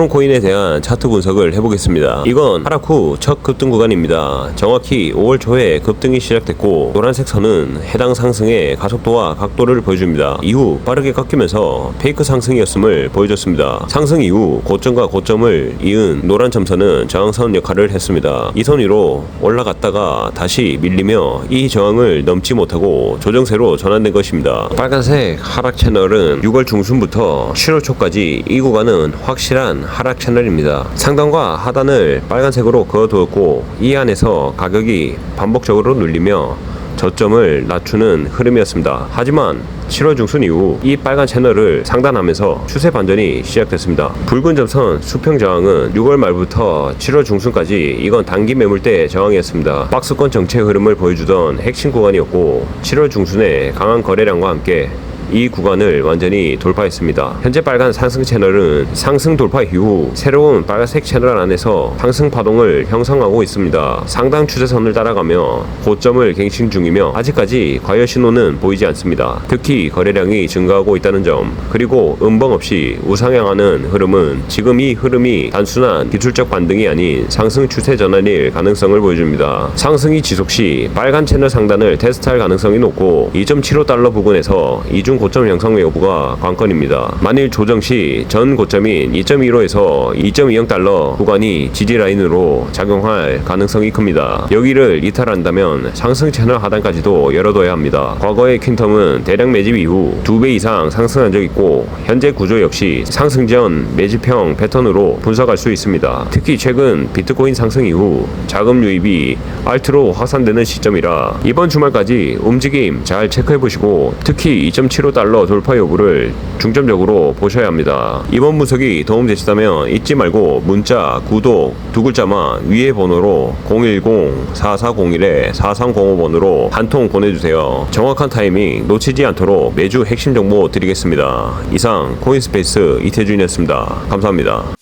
트론코인에 대한 차트 분석을 해보겠습니다. 이건 하락 후 첫 급등 구간입니다. 정확히 5월 초에 급등이 시작됐고 노란색 선은 해당 상승의 가속도와 각도를 보여줍니다. 이후 빠르게 깎이면서 페이크 상승이었음을 보여줬습니다. 상승 이후 고점과 고점을 이은 노란 점선은 저항선 역할을 했습니다. 이 선 위로 올라갔다가 다시 밀리며 이 저항을 넘지 못하고 조정세로 전환된 것입니다. 빨간색 하락 채널은 6월 중순부터 7월 초까지 이 구간은 확실한 하락 채널입니다. 상단과 하단을 빨간색으로 그어두었고 이 안에서 가격이 반복적으로 눌리며 저점을 낮추는 흐름이었습니다. 하지만 7월 중순 이후 이 빨간 채널을 상단하면서 추세 반전이 시작됐습니다. 붉은 점선 수평 저항은 6월 말부터 7월 중순까지 이건 단기 매물대 저항이었습니다. 박스권 정체 흐름을 보여주던 핵심 구간이었고 7월 중순에 강한 거래량과 함께 이 구간을 완전히 돌파했습니다. 현재 빨간 상승 채널은 상승 돌파 이후 새로운 빨간색 채널 안에서 상승 파동을 형성하고 있습니다. 상당 추세선을 따라가며 고점을 갱신 중이며 아직까지 과열 신호는 보이지 않습니다. 특히 거래량이 증가하고 있다는 점 그리고 음봉 없이 우상향하는 흐름은 지금 이 흐름이 단순한 기술적 반등이 아닌 상승 추세 전환일 가능성을 보여줍니다. 상승이 지속 시 빨간 채널 상단을 테스트할 가능성이 높고 2.75달러 부근에서 이중 고점 형성 여부가 관건입니다. 만일 조정 시 전 고점인 2.15에서 2.20달러 구간이 지지 라인으로 작용할 가능성이 큽니다. 여기를 이탈한다면 상승 채널 하단까지도 열어둬야 합니다. 과거의 퀸텀은 대량 매집 이후 2배 이상 상승한 적 있고 현재 구조 역시 상승 전 매집형 패턴으로 분석할 수 있습니다. 특히 최근 비트코인 상승 이후 자금 유입이 알트로 확산되는 시점이라 이번 주말까지 움직임 잘 체크해 보시고 특히 2.75 달러 돌파 여부를 중점적으로 보셔야 합니다. 이번 분석이 도움 되시다면 잊지 말고 문자, 구독 두 글자만 위에 번호로 010-4401-4305번으로 한 통 보내주세요. 정확한 타이밍 놓치지 않도록 매주 핵심 정보 드리겠습니다. 이상 코인스페이스 이태준이었습니다. 감사합니다.